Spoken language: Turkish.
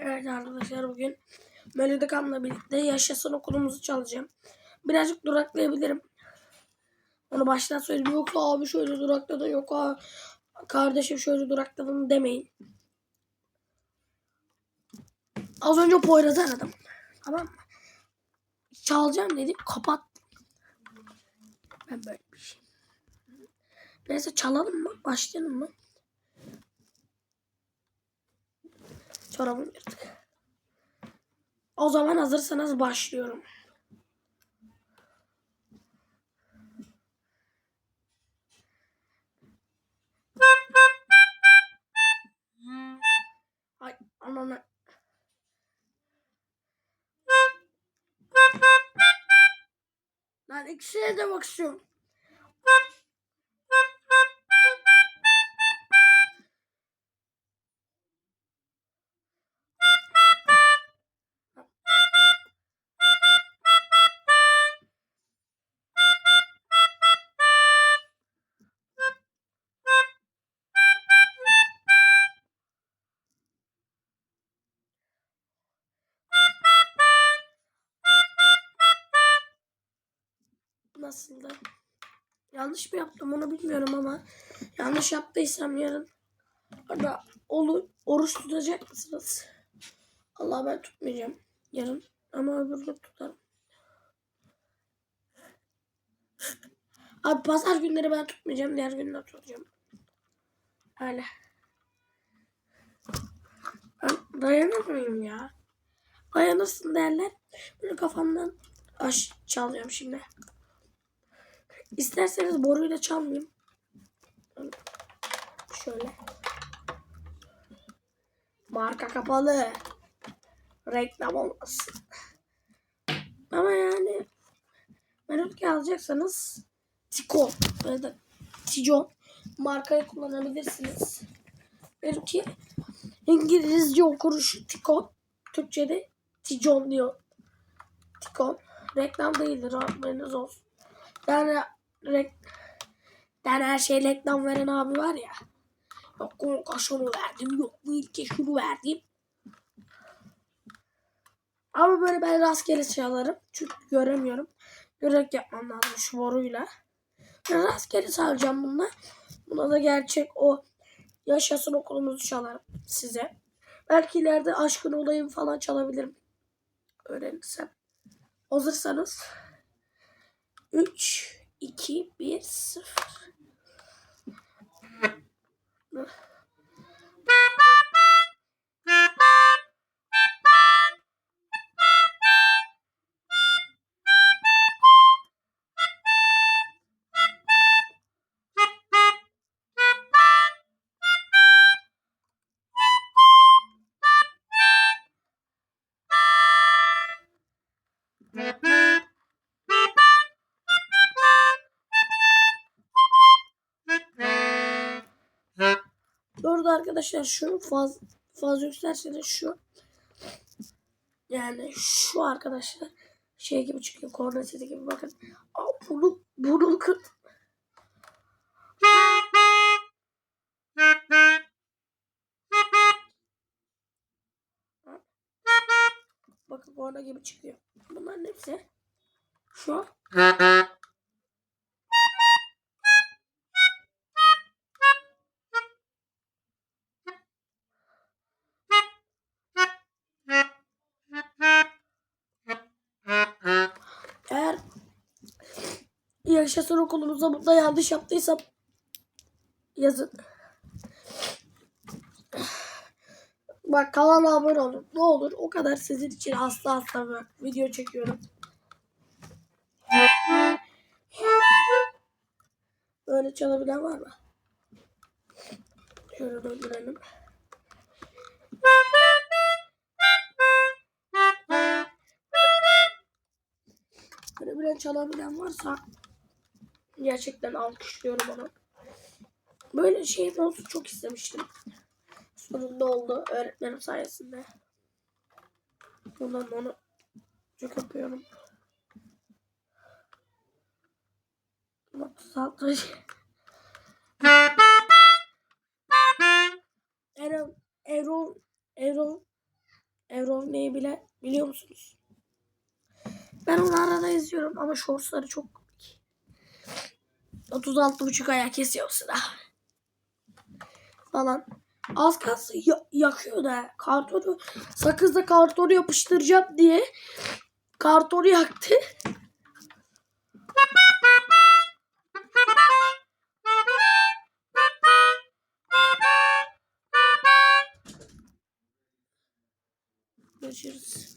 Evet arkadaşlar bugün Melodikam'la birlikte yaşasın okulumuzu çalacağım. Birazcık duraklayabilirim. Onu baştan söyleyeyim. Yoksa abi şöyle durakladın yok abi kardeşim şöyle durakladın demeyin. Az önce Poyraz'ı aradım. Tamam mı? Çalacağım dedim kapattım. Ben böyle bir şey. Neyse çalalım mı? Başlayalım mı? Çorabımı yırtık. O zaman hazırsanız başlıyorum. Ay ananı. Lan ikisine de bakıyorum. Nasıldı? Yanlış mı yaptım onu bilmiyorum ama yanlış yaptıysam yarın orada olu, oruç tutacak mısınız? Allah ben tutmayacağım yarın ama öbür gün tutarım. Abi pazar günleri ben tutmayacağım diğer günler tutacağım. Öyle. Ben dayanamıyorum ya. Dayanırsın derler. Böyle kafamdan aş çalıyorum şimdi. İsterseniz boruyla çalmayayım. Şöyle. Marka kapalı. Reklam olmasın. Ama yani Melodika alacaksanız Tiko ya da Tijon markayı kullanabilirsiniz. Benimki İngilizce okuruşu Tiko. Türkçe'de Tijon diyor. Tiko. Reklam değildir haberiniz olsun. Yani yani her şey reklam veren abi var ya. Yok konka şunu verdim. Yok bu ilke şunu verdim. Ama böyle ben rastgele çalarım. Çünkü göremiyorum. Görerek yapmam lazım şu boruyla. Ben rastgele çalacağım bununla. Buna da gerçek o yaşasın okulumuzu çalarım size. Belki ileride aşkın olayım falan çalabilirim. Öğrenirsem. Hazırsanız. 3, 2, 1, 0. Burada arkadaşlar şu faz fazla yükserseniz şu yani şu arkadaşlar şey gibi çıkıyor korna sesi gibi bakın. Aa, bunu bunu kır. Bakın korna gibi çıkıyor. Bunların hepsi şu yaşasın okulumuzda burada yanlış yaptıysam yazın. Bak kanala abone olun. Ne olur o kadar sizin için hasta hasta bak video çekiyorum. Böyle çalabilen var mı? Şöyle döndürelim. Böyle bilen çalabilen varsa gerçekten alkışlıyorum onu. Böyle şeyim olsun çok istemiştim. Sonunda oldu öğretmenim sayesinde. Bundan onu çok yapıyorum. 36 Erol Erol Erol Evron neyi bile biliyor musunuz? Ben onu arada izliyorum ama shortsları çok. 36,5 aya kesiyor sıra. Falan. Az kalsın ya- yakıyor da kartonu sakızla kartonu yapıştıracağım diye kartonu yaktı. Görüşürüz.